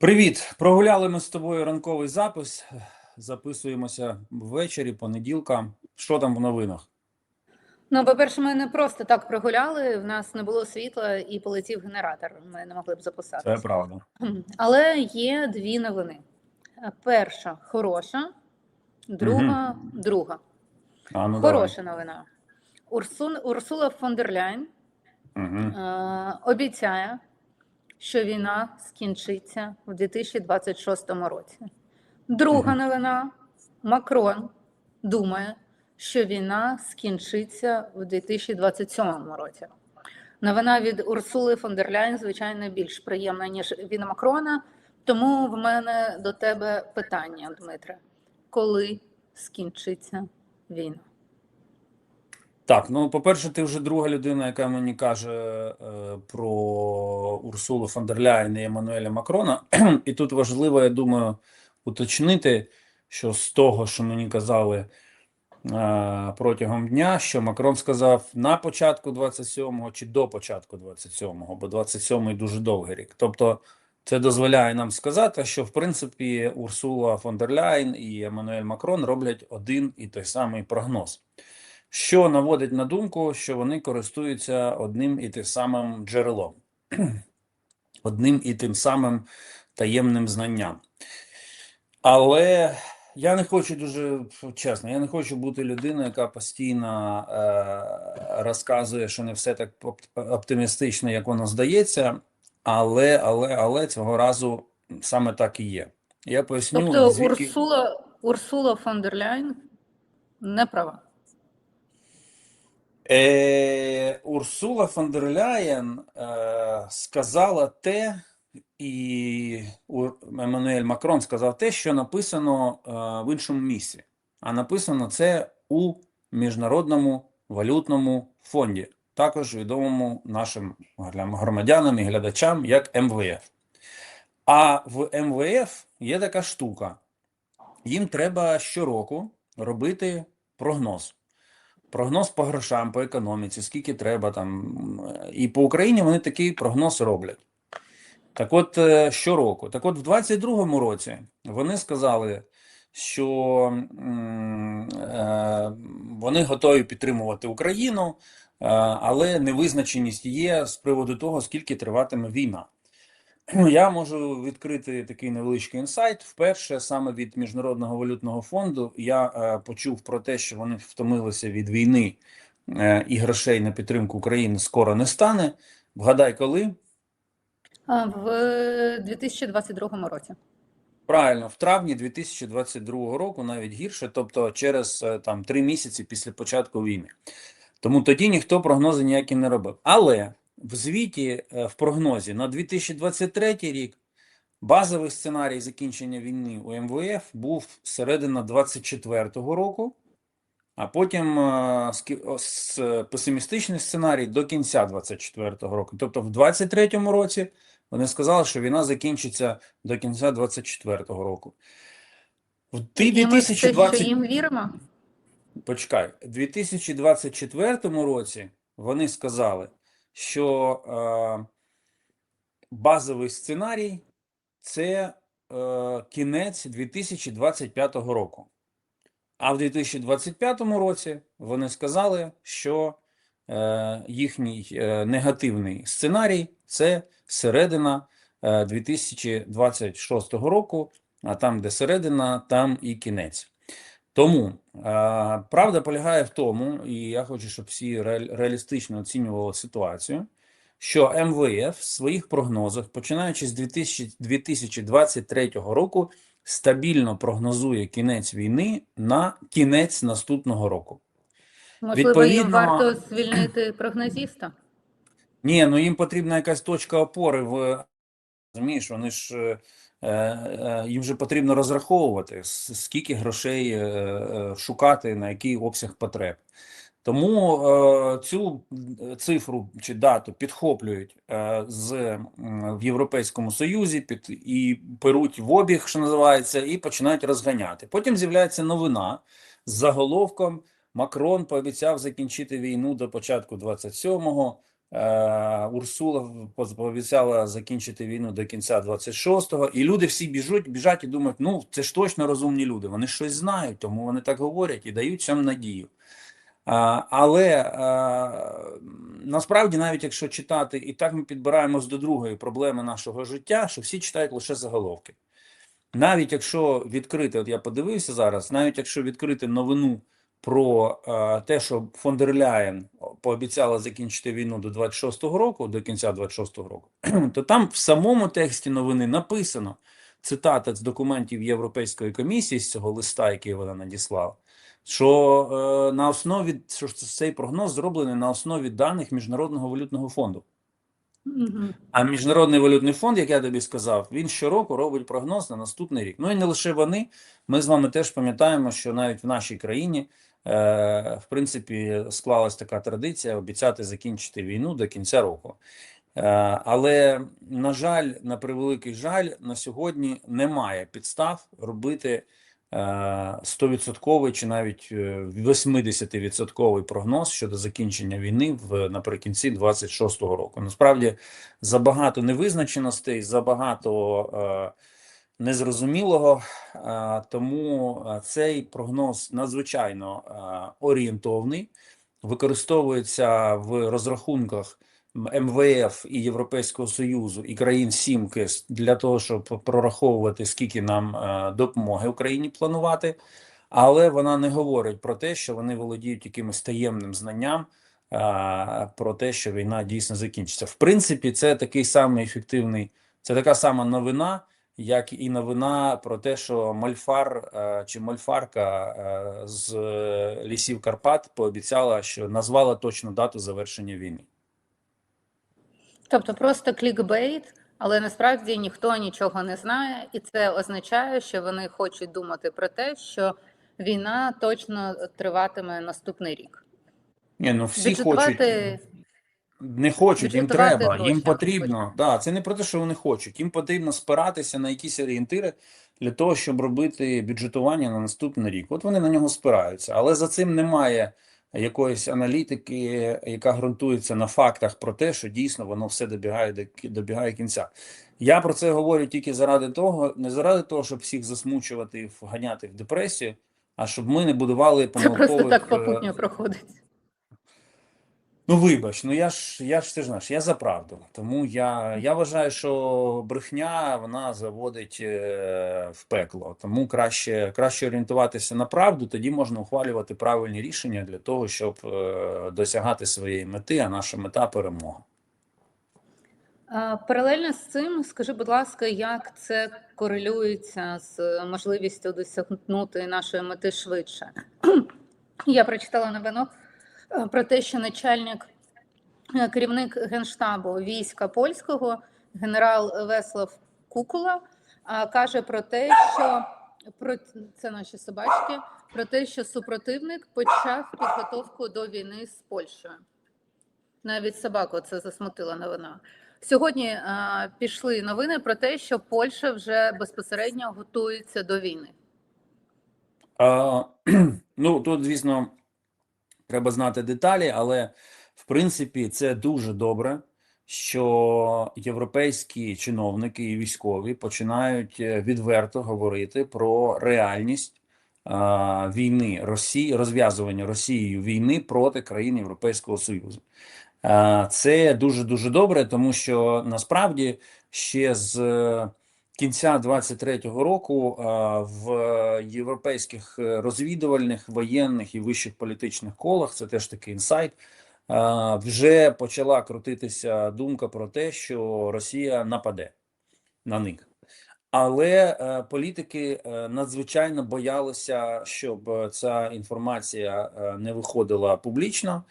Привіт! Прогуляли ми з тобою ранковий запис. Записуємося ввечері, понеділка. Що там в новинах? Ну, по-перше, ми не просто так прогуляли. В нас не було світла і полетів генератор. Ми не могли б Це правда. Але є дві новини: перша хороша, друга друга. А, ну Хороша новина. Урсун, Урсула фон дер Ляйн Угу. е, обіцяє, що війна скінчиться в 2026 році. Друга новина: Макрон думає, що війна скінчиться в 2027 році. Новина від Урсули фон дер Ляйн, звичайно, більш приємна, ніж від Макрона. Тому в мене до тебе питання, Дмитре: коли скінчиться війна? Так, ну по-перше, ти вже друга людина, яка мені каже е, про Урсулу фон дер Ляйн і Еммануеля Макрона. І тут важливо, я думаю, уточнити, що з того, що мені казали е, протягом дня, що Макрон сказав на початку 27-го чи до початку 27-го, бо 27-й дуже довгий рік. Тобто це дозволяє нам сказати, що в принципі Урсула фон дер Ляйн і Еммануель Макрон роблять один і той самий прогноз. Що наводить на думку, що вони користуються одним і тим самим джерелом, одним і тим самим таємним знанням. Але я не хочу дуже чесно, я не хочу бути людиною, яка постійно е, розказує, що не все так оптимістично, як воно здається. Але, але, але цього разу саме так і є. Я поясню, Тобто звідки... Урсула, Урсула фон дер Ляйн не права. Е, Урсула фон дер Ляєн е, сказала те, і Еммануель Макрон сказав те, що написано е, в іншому місці. А написано це у Міжнародному валютному фонді, також відомому нашим громадянам і глядачам як МВФ. А в МВФ є така штука. Їм треба щороку робити прогноз. Прогноз по грошам, по економіці, скільки треба там. І по Україні вони такий прогноз роблять. Так от, е, щороку. Так от, в 22-му році вони сказали, що е, вони готові підтримувати Україну, е, але невизначеність є з приводу того, скільки триватиме війна. Я можу відкрити такий невеличкий інсайт. Вперше саме від Міжнародного валютного фонду я е, почув про те, що вони втомилися від війни е, і грошей на підтримку України скоро не стане. Вгадай, коли? В 2022 році. Правильно, в травні 2022 року, навіть гірше, тобто через е, там три місяці після початку війни. Тому тоді ніхто прогнози ніякі не робив. Але в звіті, е, в прогнозі на 2023 рік базовий сценарій закінчення війни у МВФ був середина 24-го року, а потім е, с- песимістичний сценарій до кінця 24-го року. Тобто в 23-му році вони сказали, що війна закінчиться до кінця 24-го року. В ти І ми все ще 2020... їм віримо. Почекай, у 2024 році вони сказали, що е, базовий сценарій це е, кінець 2025 року. А в 2025 році вони сказали, що е, їхній е, негативний сценарій це середина е, 2026 року, а там, де середина, там і кінець. Тому правда полягає в тому, і я хочу, щоб всі реалістично оцінювали ситуацію, що МВФ в своїх прогнозах, починаючи з 2023 року, стабільно прогнозує кінець війни на кінець наступного року. Можливо, їм варто звільнити прогнозіста. Ні, ну їм потрібна якась точка опори в розумієш, вони ж е, їм же потрібно розраховувати, скільки грошей е, е, шукати, на який обсяг потреб. Тому е, цю цифру чи дату підхоплюють е, з в Європейському Союзі під і беруть в обіг, що називається, і починають розганяти. Потім з'являється новина з заголовком Макрон пообіцяв закінчити війну до початку 27-го. Е, Урсула пообіцяла закінчити війну до кінця 26-го, і люди всі біжуть, біжать і думають, ну це ж точно розумні люди. Вони щось знають, тому вони так говорять і дають цьому надію. А, але а, насправді, навіть якщо читати, і так ми підбираємось до другої проблеми нашого життя, що всі читають лише заголовки. Навіть якщо відкрити, от я подивився зараз, навіть якщо відкрити новину про е, те, що фон дер Ляєн пообіцяла закінчити війну до 26-го року, до кінця 26-го року, то там в самому тексті новини написано цитата з документів Європейської комісії з цього листа, який вона надіслала, що е, на основі що цей прогноз зроблений на основі даних Міжнародного валютного фонду. А Міжнародний валютний фонд, як я тобі сказав, він щороку робить прогноз на наступний рік. Ну і не лише вони. Ми з вами теж пам'ятаємо, що навіть в нашій країні, в принципі, склалась така традиція обіцяти закінчити війну до кінця року. Е, але, на жаль, на превеликий жаль, на сьогодні немає підстав робити е, 100% чи навіть е, 80% прогноз щодо закінчення війни в наприкінці 26-го року. Насправді забагато невизначеностей, забагато е, незрозумілого, тому цей прогноз надзвичайно орієнтовний, використовується в розрахунках МВФ і Європейського Союзу і країн Сімки для того, щоб прораховувати, скільки нам допомоги Україні планувати, але вона не говорить про те, що вони володіють якимось таємним знанням про те, що війна дійсно закінчиться. В принципі, це такий самий ефективний, це така сама новина, як і новина про те, що Мольфар е, чи Мольфарка е, з е, лісів Карпат пообіцяла, що назвала точну дату завершення війни. Тобто просто клікбейт, але насправді ніхто нічого не знає, і це означає, що вони хочуть думати про те, що війна точно триватиме наступний рік. Ні, ну всі хочуть. Не хочуть, їм треба, їм потрібно. Да, це не про те, що вони хочуть. Їм потрібно спиратися на якісь орієнтири для того, щоб робити бюджетування на наступний рік. От вони на нього спираються, але за цим немає якоїсь аналітики, яка ґрунтується на фактах про те, що дійсно воно все добігає добігає кінця. Я про це говорю тільки заради того, не заради того, щоб всіх засмучувати і вганяти в депресію, а щоб ми не будували це просто помилкових так е, попутньо проходить. Ну, вибач, ну я ж я ж ти ж знаєш, я за правду. Тому я, я вважаю, що брехня вона заводить е, в пекло. Тому краще, краще орієнтуватися на правду, тоді можна ухвалювати правильні рішення для того, щоб е, досягати своєї мети, а наша мета перемога. Паралельно з цим, скажи, будь ласка, як це корелюється з можливістю досягнути нашої мети швидше? Я прочитала новину про те, що начальник, е, керівник генштабу війська польського, генерал Веслав Кукула, каже про те, що про це наші собачки, про те, що супротивник почав підготовку до війни з Польщею. Навіть собаку це засмутила новина. Сьогодні а, пішли новини про те, що Польща вже безпосередньо готується до війни. А, ну, тут, звісно, треба знати деталі, але в принципі це дуже добре, що європейські чиновники і військові починають е, відверто говорити про реальність а, війни Росії, розв'язування Росією війни проти країн Європейського Союзу. А, Це дуже дуже добре, тому що насправді ще з кінця 23-го року в європейських е, розвідувальних, воєнних і вищих політичних колах, це теж такий інсайт, вже почала крутитися думка про те, що Росія нападе на них. Але е, політики е, надзвичайно боялися, щоб ця інформація не виходила публічно.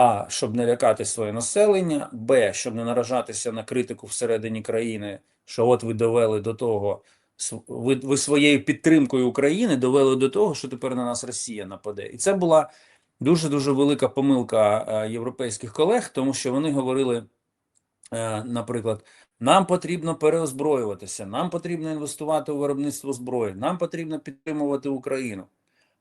А щоб не лякати своє населення, Б, щоб не наражатися на критику всередині країни, що от ви довели до того, ви, ви своєю підтримкою України довели до того, що тепер на нас Росія нападе. І це була дуже дуже велика помилка е, європейських колег, тому що вони говорили, е, наприклад, нам потрібно переозброюватися, нам потрібно інвестувати у виробництво зброї, нам потрібно підтримувати Україну.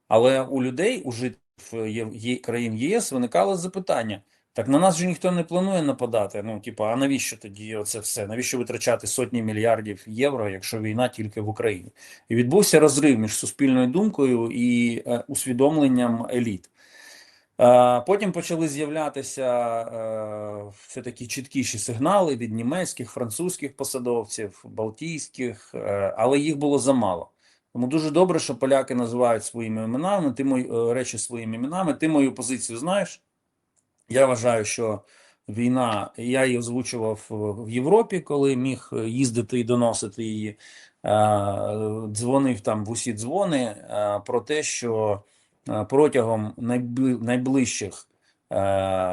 Але у людей, у жителів е, країн ЄС виникало запитання: Так на нас же ніхто не планує нападати. Ну, типу, а навіщо тоді оце все? Навіщо витрачати сотні мільярдів євро, якщо війна тільки в Україні? І відбувся розрив між суспільною думкою і е, усвідомленням еліт. Е, Потім почали з'являтися все такі чіткіші сигнали від німецьких, французьких посадовців, балтійських, але їх було замало. Тому дуже добре, що поляки називають своїми іменами, ти мої е, речі своїми іменами. Ти мою позицію знаєш. Я вважаю, що війна, я її озвучував в Європі, коли міг е, їздити і доносити її. Е, Дзвонив там в усі дзвони про те, що протягом найближчих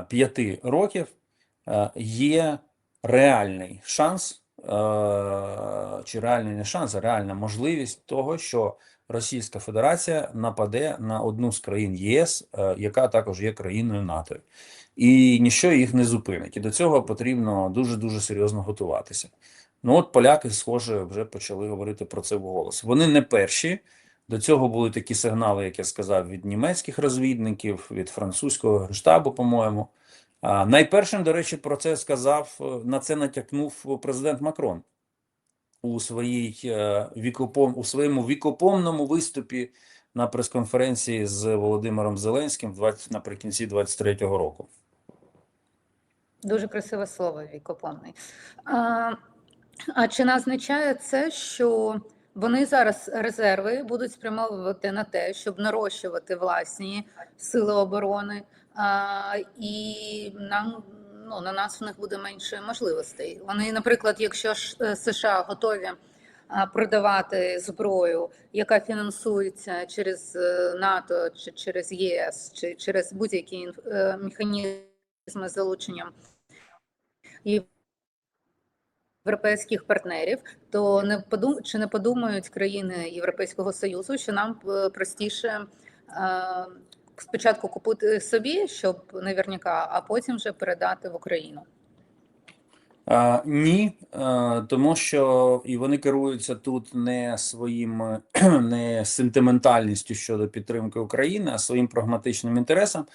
п'яти років є реальний шанс, чи реальний не шанс, а реальна можливість того, що Російська Федерація нападе на одну з країн ЄС, е, яка також є країною НАТО. І ніщо їх не зупинить. І до цього потрібно дуже-дуже серйозно готуватися. Ну от поляки, схоже, вже почали говорити про це вголос. Вони не перші. До цього були такі сигнали, як я сказав, від німецьких розвідників, від французького генштабу, по-моєму. Найпершим, до речі, про це сказав, е, на це натякнув президент Макрон у своїй е, вікопом, у своєму вікопомному виступі на прес-конференції з Володимиром Зеленським в 20, наприкінці 23-го року. Дуже красиве слово вікопомний. А, а чи не означає це, що вони зараз резерви будуть спрямовувати на те, щоб нарощувати власні сили оборони, і нам ну, на нас в них буде менше можливостей. Вони, наприклад, якщо ж е, США готові продавати зброю, яка фінансується через е, НАТО чи через ЄС, чи через будь-які е, механізми залученням європейських партнерів, то не подум... чи не подумають країни Європейського Союзу, що нам простіше спочатку купити собі, щоб наверняка, а потім вже передати в Україну. А, ні, а, тому що і вони керуються тут не своїм не сентиментальністю щодо підтримки України, а своїм прагматичним інтересом.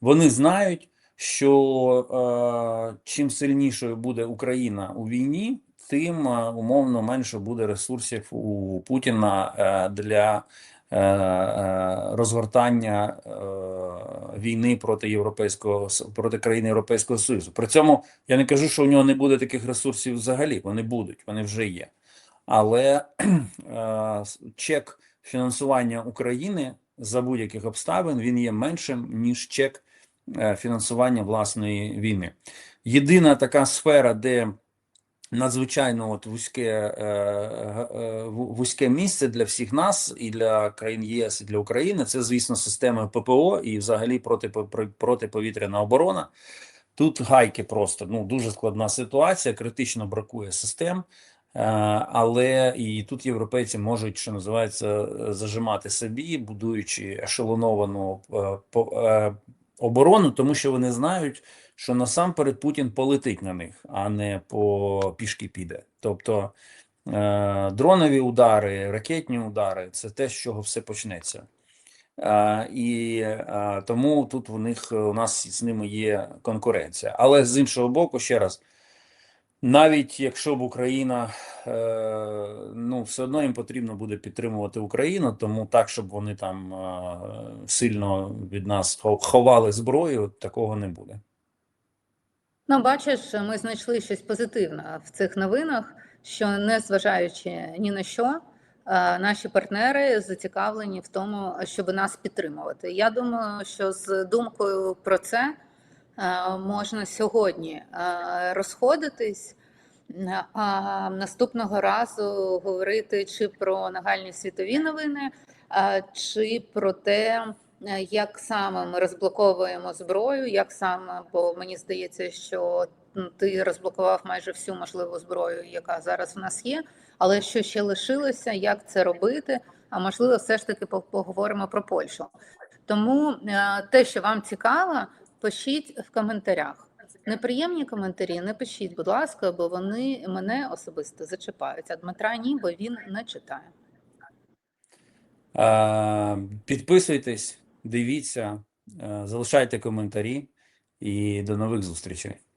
Вони знають, що е, чим сильнішою буде Україна у війні, тим е, умовно менше буде ресурсів у Путіна е, для е, е, розгортання війни проти європейського проти країн Європейського Союзу. При цьому я не кажу, що у нього не буде таких ресурсів взагалі. Вони будуть, вони вже є. Але е, чек фінансування України за будь-яких обставин він є меншим ніж чек е, фінансування власної війни. Єдина така сфера, де надзвичайно от вузьке, е, е, ву- вузьке місце для всіх нас і для країн ЄС, і для України, це, звісно, система ППО і взагалі протипо- протиповітряна оборона. Тут гайки просто ну дуже складна ситуація, критично бракує систем. Е, Але і тут європейці можуть, що називається, е, зажимати собі, будуючи ешелоновану е, е, оборону, тому що вони знають, що насамперед Путін полетить на них, а не по пішки піде. Тобто е, дронові удари, ракетні удари це те, з чого все почнеться. Е, І е, тому тут у них у нас з ними є конкуренція. Але з іншого боку, ще раз, навіть якщо б Україна, ну все одно їм потрібно буде підтримувати Україну, тому так, щоб вони там сильно від нас ховали зброю, такого не буде. Ну, бачиш, ми знайшли щось позитивне в цих новинах, що незважаючи ні на що, е, наші партнери зацікавлені в тому, щоб нас підтримувати. Я думаю, що з думкою про це е, можна сьогодні е, розходитись, а наступного разу говорити чи про нагальні світові новини, чи про те, як саме ми розблоковуємо зброю, як саме, бо мені здається, що ти розблокував майже всю можливу зброю, яка зараз в нас є. Але що ще лишилося, як це робити? А можливо, все ж таки поговоримо про Польщу. Тому е, те, що вам цікаво, пишіть в коментарях. Неприємні коментарі не пишіть, будь ласка, бо вони мене особисто зачіпають. А Дмитра ні, бо він не читає. Е, Підписуйтесь, дивіться, е, залишайте коментарі. і до нових зустрічей.